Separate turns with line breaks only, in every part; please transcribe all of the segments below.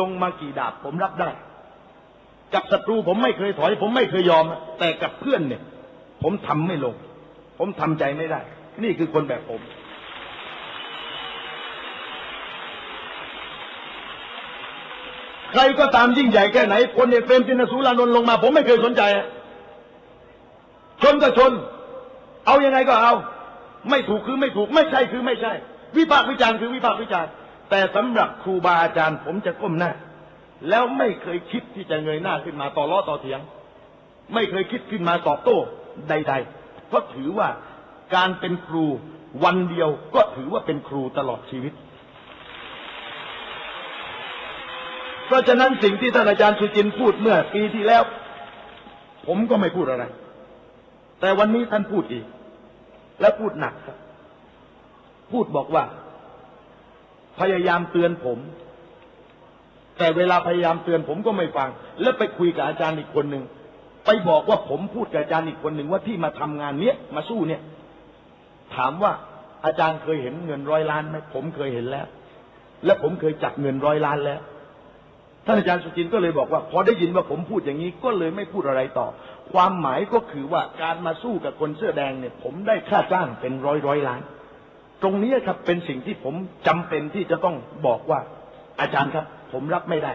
ลงมากี่ดาบผมรับได้ กับศัตรูผมไม่เคยถอย ผมไม่เคยยอม แต่กับเพื่อนเนี่ย ผมทำไม่ลง ผมทำใจไม่ได้ นี่คือคนแบบผม ใครก็ตามยิ่งใหญ่แค่ไหนพลเอกเปรมตินสุรานนท์ลงมา ผมไม่เคยสนใจชนก็ชน เอายังไงก็เอา ไม่ถูกคือไม่ถูก ไม่ใช่คือไม่ใช่ วิพากษ์วิจารณ์คือวิพากษ์วิจารณ์ แต่สำหรับครูบาอาจารย์ผมจะก้มหน้า แล้วไม่เคยคิดที่จะเงยหน้าขึ้นมาต่อล้อต่อเถียง ไม่เคยคิดขึ้นมาตอบโต้ใด ๆ เพราะถือว่าการเป็นครูวันเดียวก็ถือว่าเป็นครูตลอดชีวิต เพราะฉะนั้นสิ่งที่ท่านอาจารย์สุจินพูดเมื่อปีที่แล้ว ผมก็ไม่พูดอะไร แต่วันนี้ท่านพูดอีก และพูดหนักครับ พูดบอกว่า พยายามเตือนผม แต่เวลาพยายามเตือนผมก็ไม่ฟัง แล้วไปคุยกับอาจารย์อีกคนหนึ่งไปบอกว่าผมพูดกับอาจารย์อีกคนหนึ่งว่าที่มาทำงานเนี้ยมาสู้เนี่ย ถามว่าอาจารย์เคยเห็นเงินร้อยล้านไหมผมเคยเห็นแล้ว และผมเคยจับเงินร้อยล้านแล้วท่านอาจารย์สุจินก็เลยบอกว่า พอได้ยินว่าผมพูดอย่างนี้ก็เลยไม่พูดอะไรต่อ ความหมายก็คือว่าการมาสู้กับคนเสื้อแดงเนี่ย ผมได้ค่าจ้างเป็นร้อยร้อยล้าน ตรงนี้ครับเป็นสิ่งที่ผมจำเป็นที่จะต้องบอกว่า อาจารย์ครับ ผมรับไม่ได้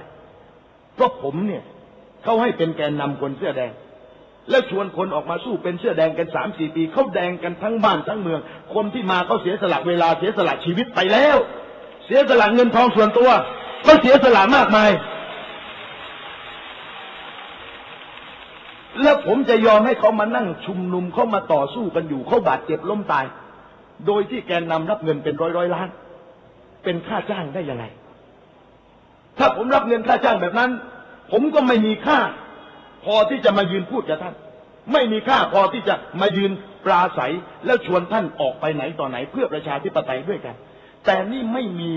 เพราะผมเนี่ยเขาให้เป็นแกนนำคนเสื้อแดง แล้วชวนคนออกมาสู้เป็นเสื้อแดงกันสามสี่ปีเขาแดงกันทั้งบ้านทั้งเมือง คนที่มาเขาเสียสละเวลาเสียสละชีวิตไปแล้ว เสียสละเงินทองส่วนตัวเขาเสียสละมากมาย แล้วผมจะยอมให้เขามานั่งชุมนุมเขามาต่อสู้กันอยู่เขาบาดเจ็บล้มตาย โดยที่แกนนำรับเงินเป็นร้อยร้อยล้าน เป็นค่าจ้างได้ยังไง ถ้าผมรับเงินค่าจ้างแบบนั้น ผมก็ไม่มีค่า พอที่จะมายืนพูดกับท่าน ไม่มีค่าพอที่จะมายืนปราศัยแล้วชวนท่านออกไปไหนต่อไหน เพื่อประชาธิปไตยด้วยกัน แต่นี่ไม่มี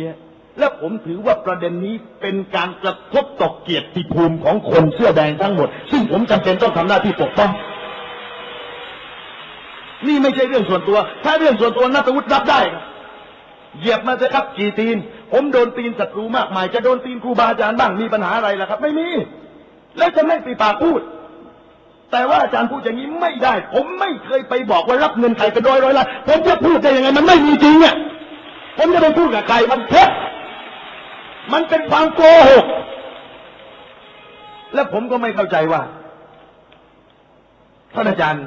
และผมถือว่าประเด็นนี้เป็นการกระทบต่อเกียรติภูมิของคนเสื้อแดงทั้งหมด ซึ่งผมจำเป็นต้องทำหน้าที่ปกป้อง นี่ไม่ใช่เรื่องส่วนตัว ถ้าเรื่องส่วนตัวนัทวุฒิรับได้ครับเหยียบมาเถอะครับกี่ตีน ผมโดนตีนศัตรูมากมาย จะโดนตีนครูบาอาจารย์บ้างมีปัญหาอะไรล่ะครับ ไม่มี แล้วจะไม่ปีปากพูด แต่ว่าอาจารย์พูดอย่างนี้ไม่ได้ ผมไม่เคยไปบอกว่ารับเงินใครเป็นร้อยร้อยล้านผมจะพูดได้ยังไง มันไม่มีจริงอะผมจะไปพูดกับใครมันเท็จมันเป็นความโกหกและผมก็ไม่เข้าใจว่าท่านอาจารย์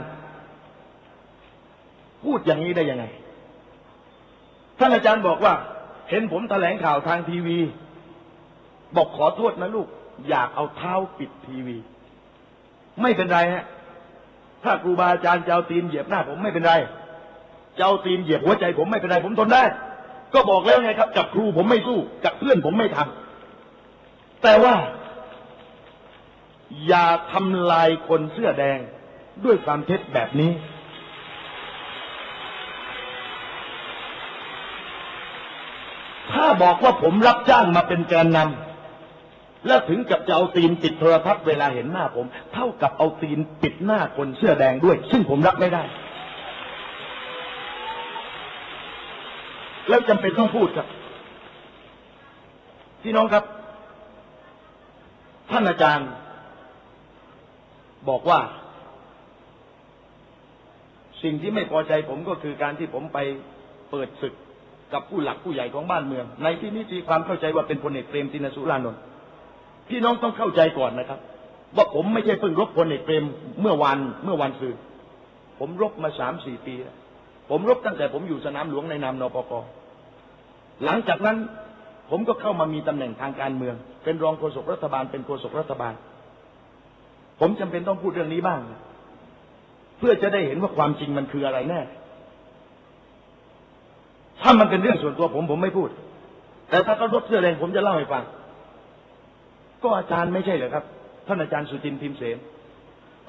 พูดอย่างนี้ได้ยังไง ท่านอาจารย์บอกว่า เห็นผมแถลงข่าวทางทีวี บอกขอโทษนะลูก อยากเอาเท้าปิดทีวี ไม่เป็นไรฮะ ถ้าครูบาอาจารย์จะเอาตีนเหยียบหน้าผมไม่เป็นไรจะเอาตีนเหยียบหัวใจผมไม่เป็นไรผมทนได้ ก็บอกแล้วไงครับ กับครูผมไม่สู้ กับเพื่อนผมไม่ทำแต่ว่า อย่าทำลายคนเสื้อแดงด้วยความเท็จแบบนี้ ถ้าบอกว่าผมรับจ้างมาเป็นแกนนำแล้วถึงกับจะเอาตีนปิดโทรทัศน์เวลาเห็นหน้าผม เท่ากับเอาตีนปิดหน้าคนเสื้อแดงด้วย ซึ่งผมรับไม่ได้ แล้วจำเป็นต้องพูดครับพี่น้องครับ ท่านอาจารย์ บอกว่า สิ่งที่ไม่พอใจผมก็คือการที่ผมไปเปิดศึก กับผู้หลักผู้ใหญ่ของบ้านเมือง ในที่นี้มีความเข้าใจว่าเป็นพลเอกเปรมตินสุรานนท์พี่น้องต้องเข้าใจก่อนนะครับ ว่าผมไม่ใช่เพิ่งรบพลเอกเปรมเมื่อวันเมื่อวันซืนผมรบมาสามสี่ปีแล้วผมรบตั้งแต่ผมอยู่สนามหลวงในนามนปปหลังจากนั้นผมก็เข้ามามีตำแหน่งทางการเมือง เป็นรองโฆษกรัฐบาล เป็นโฆษกรัฐบาล ผมจำเป็นต้องพูดเรื่องนี้บ้าง เพื่อจะได้เห็นว่าความจริงมันคืออะไรแน่ ถ้ามันเป็นเรื่องส่วนตัวผมผมไม่พูด แต่ถ้าเขารถเสื้อแดงผมจะเล่าให้ฟัง ก็อาจารย์ไม่ใช่เหรอครับ ท่านอาจารย์สุจินต์พิมเสน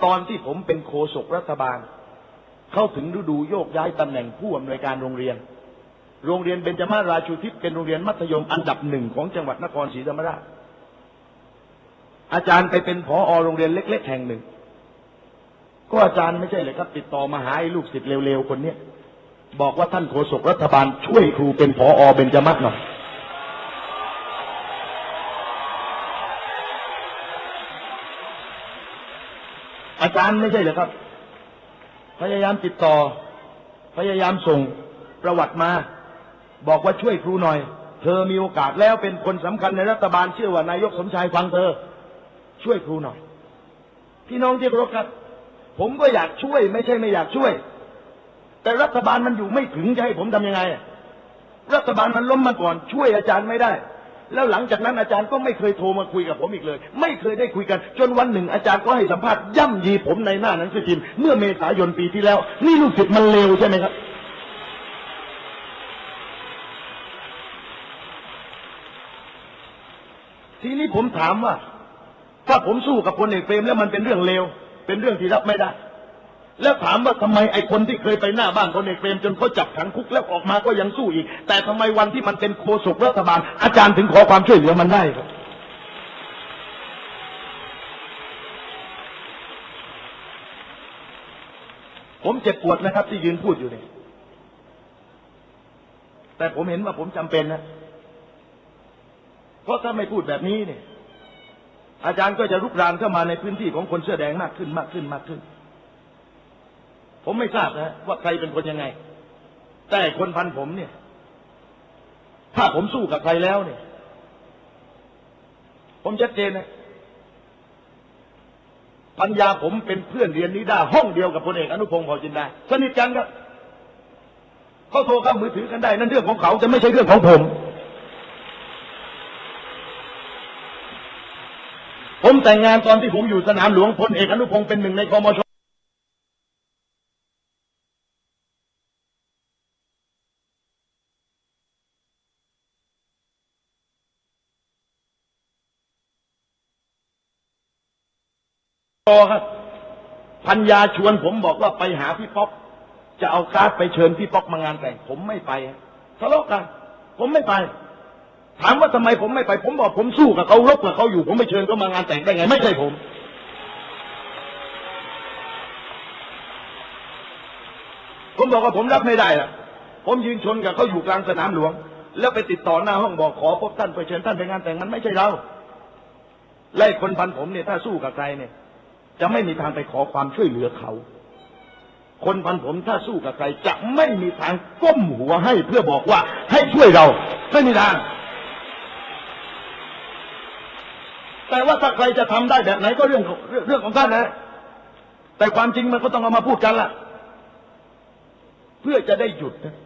ตอนที่ผมเป็นโฆษกรัฐบาล เข้าถึงฤดูโยกย้ายตำแหน่งผู้อำนวยการโรงเรียน โรงเรียนเบญจมาศราชูทิศเป็นโรงเรียนมัธยมอันดับหนึ่งของจังหวัดนครศรีธรรมราช อาจารย์ไปเป็นผอโรงเรียนเล็ก ๆ แห่งหนึ่ง ก็อาจารย์ไม่ใช่เลยครับ ติดต่อมาหาไอ้ลูกศิษย์เร็วๆคนเนี้ย บอกว่าท่านโฆษกรัฐบาลช่วยครูเป็นพออเบญจมัตหน่อยอาจารย์ไม่ใช่เหรอครับ พยายามติดต่อ พยายามส่งประวัติมา บอกว่าช่วยครูหน่อย เธอมีโอกาสแล้วเป็นคนสำคัญในรัฐบาลเชื่อว่านายกสมชายฟังเธอ ช่วยครูหน่อย พี่น้องที่รักครับ ผมก็อยากช่วย ไม่ใช่ไม่อยากช่วย แต่รัฐบาลมันอยู่ไม่ถึงจะให้ผมทำยังไง รัฐบาลมันล้มมาก่อนช่วยอาจารย์ไม่ได้ แล้วหลังจากนั้นอาจารย์ก็ไม่เคยโทรมาคุยกับผมอีกเลย ไม่เคยได้คุยกัน จนวันหนึ่งอาจารย์ก็ให้สัมภาษณ์ย่ำยีผมในหน้านังสือพิมพ์เมื่อเมษายนปีที่แล้ว นี่ลูกศิษย์มันเลวใช่ไหมครับทีนี้ผมถามว่า ถ้าผมสู้กับพลเอกเปรมแล้วมันเป็นเรื่องเลว เป็นเรื่องที่รับไม่ได้ แล้วถามว่าทำไมไอ้คนที่เคยไปหน้าบ้านพลเอกเปรมจนเขาจับขังคุกแล้วออกมาก็ยังสู้อีก แต่ทำไมวันที่มันเป็นโฆษกรัฐบาล อาจารย์ถึงขอความช่วยเหลือมันได้ครับผมเจ็บปวดนะครับ ที่ยืนพูดอยู่เนี่ยแต่ผมเห็นว่าผมจำเป็นนะ เพราะถ้าไม่พูดแบบนี้เนี่ย อาจารย์ก็จะรุกรานเข้ามาในพื้นที่ของคนเสื้อแดงมากขึ้นมากขึ้นมากขึ้น ผมไม่ทราบนะว่าใครเป็นคนยังไง แต่คนพันผมเนี่ย ถ้าผมสู้กับใครแล้วเนี่ย ผมชัดเจนนะปัญญาผมเป็นเพื่อนเรียนนิด้าห้องเดียวกับพลเอกอนุพงศ์เผ่าจินดาสนิทกันครับเขาโทรเข้ามือถือกันได้ นั่นเรื่องของเขาจะไม่ใช่เรื่องของผม ผมแต่งงานตอนที่ผมอยู่สนามหลวงพลเอกอนุพงศ์เป็นหนึ่งในคอมช พอครับพัญญาชวนผมบอกว่าไปหาพี่ป๊อกจะเอาการ์ดไปเชิญพี่ป๊อกมางานแต่งผมไม่ไปทะเลาะกันผมไม่ไป ถามว่าทำไมผมไม่ไป ผมบอกผมสู้กับเขารบกับเขาอยู่ ผมไม่เชิญเขามางานแต่งได้ไง ไม่ใช่ผม ผมบอกว่าผมรับไม่ได้อะผมยืนชนกับเขาอยู่กลางสนามหลวง แล้วไปติดต่อหน้าห้องบอกขอพบท่านไปเชิญท่านไปงานแต่งมันไม่ใช่เราไล่คนพันผมเนี่ยถ้าสู้กับใครเนี่ย จะไม่มีทางไปขอความช่วยเหลือเขา คนพันผมถ้าสู้กับใคร จะไม่มีทางก้มหัวให้เพื่อบอกว่าให้ช่วยเราไม่มีทาง แต่ว่าถ้าใครจะทำได้แบบไหนก็เรื่องของเรื่องเรื่องของท่านนะแต่ความจริงมันก็ต้องเอามาพูดกันล่ะ เพื่อจะได้หยุดนะ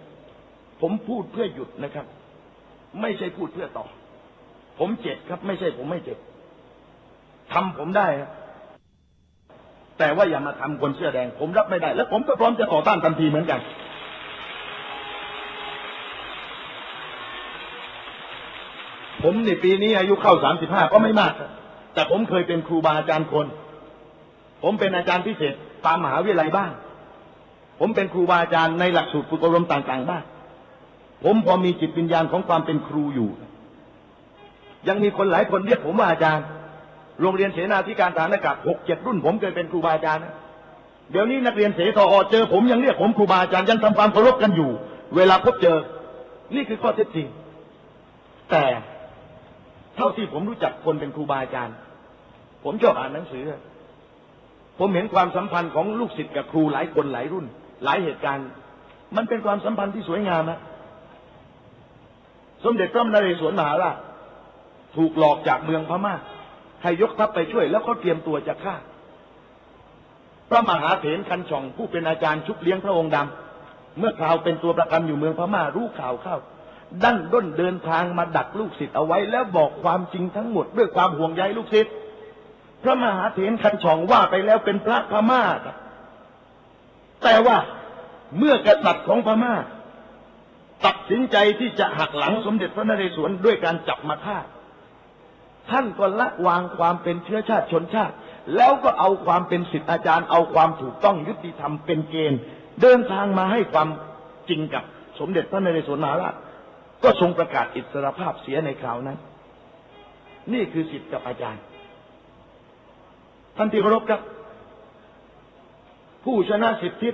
ผมพูดเพื่อหยุดนะครับ ไม่ใช่พูดเพื่อต่อ ผมเจ็บครับ ไม่ใช่ผมไม่เจ็บทำผมได้ครับ แต่ว่าอย่ามาทำคนเสื้อแดง ผมรับไม่ได้ และผมก็พร้อมจะต่อต้านทันทีเหมือนกัน ผมในปีนี้อายุเข้าสามสิบห้าก็ไม่มาก แต่ผมเคยเป็นครูบาอาจารย์คน ผมเป็นอาจารย์พิเศษตามมหาวิทยาลัยบ้าง ผมเป็นครูบาอาจารย์ในหลักสูตรฝึกอบรมต่างๆบ้าง ผมพอมีจิตวิญญาณของความเป็นครูอยู่ ยังมีคนหลายคนเรียกผมว่าอาจารย์ โรงเรียนเสนาธิการฐานอากาศหกเจ็ดรุ่นผมเคยเป็นครูบาอาจารย์นะเดี๋ยวนี้นักเรียนเสทอเจอผมยังเรียกผมครูบาอาจารย์ยังทำความเคารพกันอยู่ เวลาพบเจอ นี่คือข้อเท็จจริง แต่เท่าที่ผมรู้จักคนเป็นครูบาอาจารย์ ผมชอบอ่านหนังสือ ผมเห็นความสัมพันธ์ของลูกศิษย์กับครูหลายคนหลายรุ่น หลายเหตุการณ์ มันเป็นความสัมพันธ์ที่สวยงามนะสมเด็จพระนเรศวรมหาราชถูกหลอกจากเมืองพม่า ให้ยกทัพไปช่วย แล้วเขาเตรียมตัวจะฆ่า พระมหาเถรคันช่องผู้เป็นอาจารย์ชุบเลี้ยงพระองค์ดำเมื่อข่าวเป็นตัวประกันอยู่เมืองพม่ารู้ข่าวเข้าดั้นด้นเดินทางมาดักลูกศิษย์เอาไว้ แล้วบอกความจริงทั้งหมดด้วยความห่วงใยลูกศิษย์พระมหาเถรคันช่องว่าไปแล้วเป็นพระพม่าครับแต่ว่าเมื่อกษัตริย์ของพม่า ตัดสินใจที่จะหักหลังสมเด็จพระนเรศวรด้วยการจับมาฆ่า ท่านก็ละวางความเป็นเชื้อชาติชนชาติ แล้วก็เอาความเป็นสิทธิอาจารย์ เอาความถูกต้องยุติธรรมเป็นเกณฑ์ เดินทางมาให้ความจริงกับสมเด็จพระนเรศวรมหาราชก็ทรงประกาศอิสรภาพเสียในคราวนั้น นี่คือสิทธิ์กับอาจารย์ ท่านที่เคารพครับ ผู้ชนะสิทธิ